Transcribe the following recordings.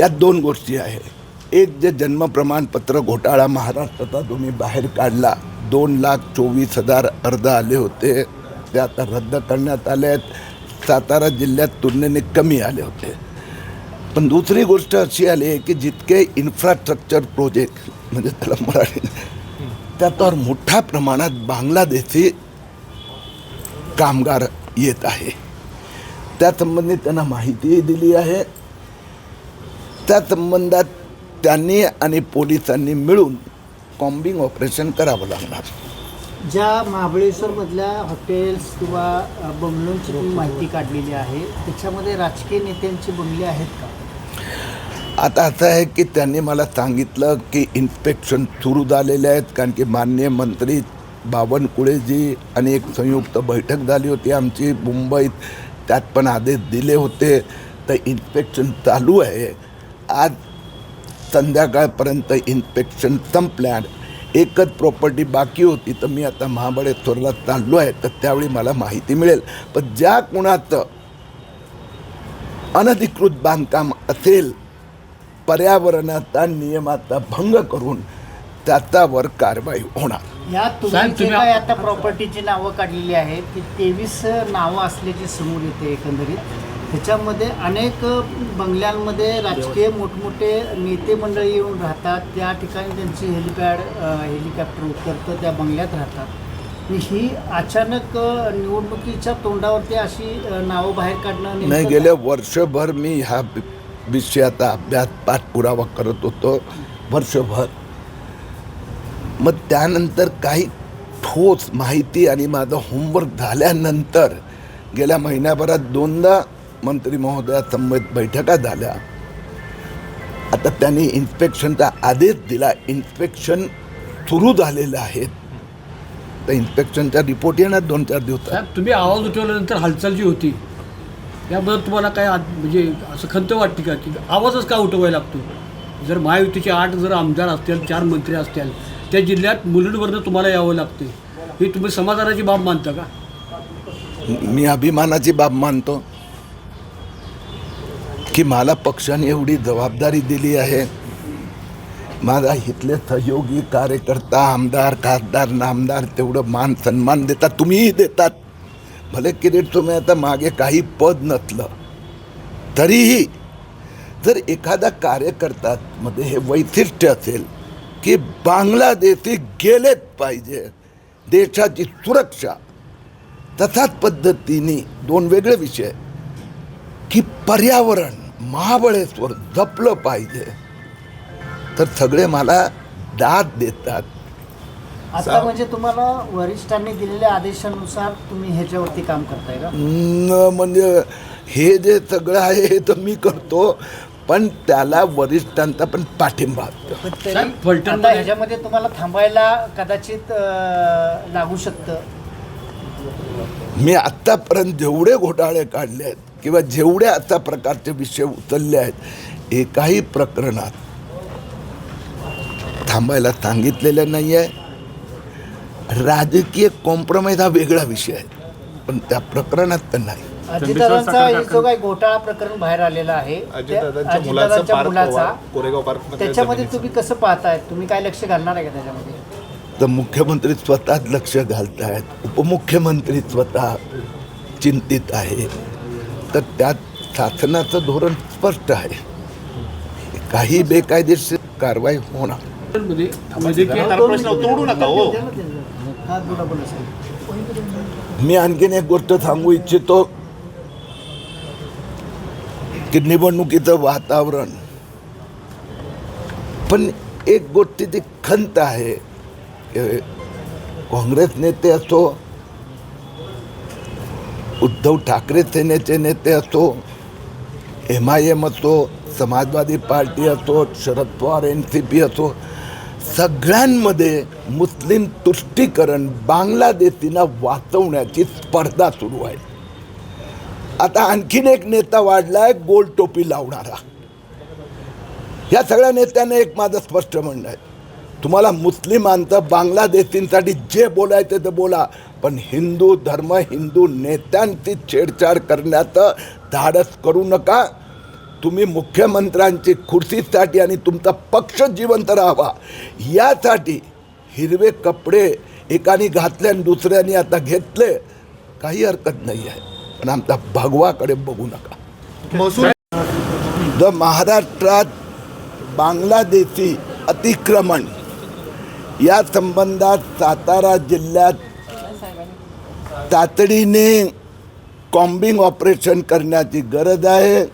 यात दोन गोष्टी आहे. एक जे जन्म प्रमाणपत्र घोटाळा महाराष्ट्राचा तुम्ही बाहेर काढला. दोन लाख चोवीस हजार अर्ज आले होते. ते आता रद्द करण्यात आले आहेत. सातारा जिल्ह्यात तुलनेने कमी आले होते. पण दुसरी गोष्ट अशी आली आहे की जितके इन्फ्रास्ट्रक्चर प्रोजेक्ट म्हणजे त्याला मराठी त्याच्यावर मोठ्या प्रमाणात बांगलादेशी कामगार येत आहे. त्यासंबंधी त्यांना माहितीही दिली आहे. त्या संबंधात त्यांनी आणि पोलिसांनी मिळून कॉम्बिंग ऑपरेशन करावं लागणार. ज्या महाबळेश्वरमधल्या हॉटेल्स किंवा बंगलोंची तुम्ही माहिती काढलेली आहे त्याच्यामध्ये राजकीय नेत्यांची बंगले आहेत का? आता असं आहे की त्यांनी मला सांगितलं की इन्स्पेक्शन सुरू झालेले आहेत कारण की माननीय मंत्री बावनकुळेजी आणि एक संयुक्त बैठक झाली होती आमची मुंबईत. त्यात पण आदेश दिले होते. तर इन्स्पेक्शन चालू आहे. आज संध्याकाळपर्यंत इन्स्पेक्शन संपल्या एकच प्रॉपर्टी बाकी होती तर मी आता महाबळेश्वरला चाललो आहे तर त्यावेळी मला माहिती मिळेल. पण ज्या कुणाचं अनधिकृत बांधकाम असेल पर्यावरणाचा नियमाचा भंग करून त्याच्यावर कारवाई होणार. या तुम्ही जे तुम्ही- काय आता प्रॉपर्टीची नावं काढलेली आहेत ती तेवीस नावं असल्याची समोर येते एकंदरीत. त्याच्यामध्ये अनेक बंगल्यांमध्ये राजकीय मोठमोठे नेते मंडळी येऊन राहतात. त्या ठिकाणी त्यांची हेलिपॅड हेलिकॉप्टर उतरतं त्या बंगल्यात राहतात. ही अचानक निवडणुकीच्या तोंडावरती अशी नावं बाहेर काढणं नाही? गेल्या वर्षभर मी ह्या विषयाचा अभ्यास पाठपुरावा करत होतो. वर्षभर. मग त्यानंतर काही ठोस माहिती आणि माझं होमवर्क झाल्यानंतर गेल्या महिन्याभरात दोनदा मंत्री महोदयासमवेत बैठका झाल्या. आता त्यांनी इन्स्पेक्शनचा आदेश दिला. इन्स्पेक्शन सुरू झालेलं आहे. तर इन्स्पेक्शनचा रिपोर्ट येणार दोन चार दिवसात. साहेब तुम्ही आवाज उठवल्यानंतर हालचाल जी होती याबद्दल तुम्हाला काय आत- म्हणजे असं खंत वाटते का? की आवाजच का उठवायला लागतो? जर महायुतीचे आठ जर आमदार असतील चार मंत्री असतील त्या जिल्ह्यात मुलुंडवरनं तुम्हाला यावं लागते. ही तुम्ही समाधानाची बाब मानता का? मी अभिमानाची बाब मानतो. की मला पक्षाने एवढी जबाबदारी दिली आहे. माझा इथले सहयोगी कार्यकर्ता आमदार खासदार नामदार तेवढं मान सन्मान देतात तुम्हीही देतात. भले किरीट तुम्ही आता मागे काही पद नसलं तरीही जर एखादा कार्यकर्त्यामध्ये हे वैशिष्ट्य असेल की बांगलादेशी गेलेच पाहिजे देशाची सुरक्षा तसाच पद्धतीने दोन वेगळे विषय की पर्यावरण. महाबळेश्वर जपलं पाहिजे. तर सगळे मला दाद देतात. आता म्हणजे तुम्हाला वरिष्ठांनी दिलेल्या आदेशानुसार तुम्ही ह्याच्यावरती काम करताय का? न म्हणजे हे जे सगळं आहे हे तर मी करतो पण त्याला वरिष्ठांचा पण पाठिंबा असतो. पण तरी साहेब, फलटण आता ह्याच्यामध्ये तुम्हाला थांबायला कदाचित अं, लागू शकतं. मी आत्तापर्यंत जेवढे घोटाळे काढले आहेत किंवा जेवढे आता प्रकारचे विषय उचलले आहेत एकाही प्रकरणात थांबायला सांगितलेलं नाही आहे राजकीय कॉम्प्रोमाइज हा वेगळा विषय आहे पण त्या प्रकरणात तर नाही. अजितदादांचा हे जो काही घोटाळा प्रकरण बाहेर आलेला आहे त्या- अजितदादांच्या मुलाचं अजितदादांच्या पार्क मुलाचा कोरेगाव पार्क त्याच्यामध्ये तुम्ही कसं पाहताय? तुम्ही काय लक्ष घालणार आहे का त्याच्यामध्ये? तर मुख्यमंत्री स्वतःच लक्ष घालत आहेत उपमुख्यमंत्री स्वतः चिंतित आहे. तर त्यात शासनाचं धोरण स्पष्ट आहे. काही बेकायदेशीर कारवाई होणार. तोडू नका हो. मी आणखीन एक गोष्ट सांगू इच्छितो. की निवडणुकीचं वातावरण. पण एक गोष्टीची खंत आहे. काँग्रेस नेते असो उद्धव ठाकरे सेनेचे नेते असो एम आय एम असो समाजवादी पार्टी असो Sharad Pawar N C P असो सगळ्यांमध्ये मुस्लिम तुष्टीकरण बांगलादेशींना वाचवण्याची स्पर्धा सुरू आहे. आता आणखीन एक नेता वाढला आहे गोल टोपी लावणारा. या सगळ्या नेत्यांना एक माझं स्पष्ट म्हणणं आहे. तुम्हाला मुस्लिमांचं बांगलादेशींसाठी जे बोलायचं ते बोला. पण हिंदू धर्म हिंदू नेत्यांची छेडछाड करण्याचं धाडस करू नका. तुम्ही मुख्यमंत्र्यांची खुर्चीसाठी आणि तुमचा पक्ष जिवंत राहावा. यासाठी हिरवे कपडे एकाने घातले आणि दुसऱ्याने आता घेतले. काही हरकत नाही आहे. पण आमचा भगवाकडे बघू नका. द महाराष्ट्रात बांगलादेशी अतिक्रमण. या संबंधात सातारा जिल्ह्यात तातडीने कॉम्बिंग ऑपरेशन करण्याची गरज आहे.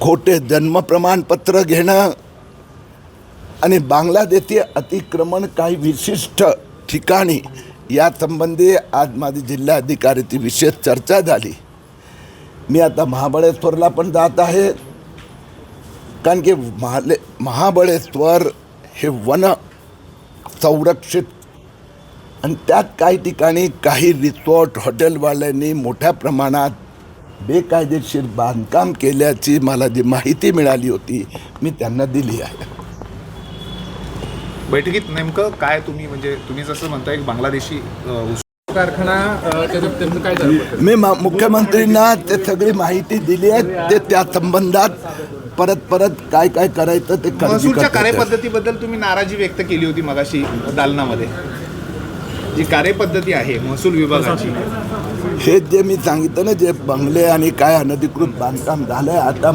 खोटे जन्म प्रमाणपत्र घेणं आणि बांगलादेशी अतिक्रमण काही विशिष्ट ठिकाणी यासंबंधी आज माझी जिल्हाधिकारीची विशेष चर्चा झाली. मी आता महाबळेश्वरला पण जात आहे. कारण की महाले महाबळेश्वर हे वन संरक्षित आणि त्यात काही ठिकाणी काही रिसॉर्ट हॉटेलवाल्यांनी मोठ्या प्रमाणात बेकायदेशीर बांधकाम केल्याची मला जी माहिती मिळाली होती मी त्यांना दिली आहे. बैठकीत नेमकं काय तुम्ही म्हणजे तुम्ही जसं म्हणताय एक बांगलादेशी कारखाना काय झालं मी मा- मुख्यमंत्रींना ते सगळी माहिती दिली आहे ते त्या संबंधात परत परत काय काय करायचं महसूलच्या ते. कार्यपद्धतीबद्दल तुम्ही नाराजी व्यक्त केली होती मगाशी दालनामध्ये. जी कार्यपद्धती आहे महसूल विभागाची? हे जे मी सांगितलं ना जे बंगले आणि काय अनधिकृत बांधकाम झालं आहे आता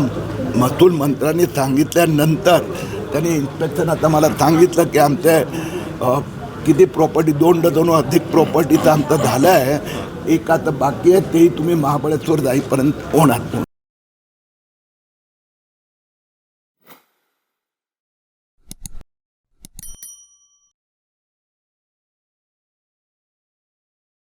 महसूल मंत्र्यांनी सांगितल्यानंतर त्यांनी इन्स्पेक्शन आता मला सांगितलं की आमचे किती प्रॉपर्टी दोन डझन अधिक प्रॉपर्टीचं आमचं झालं आहे एक आता बाकी आहे तेही तुम्ही महाबळेश्वर जाईपर्यंत होणार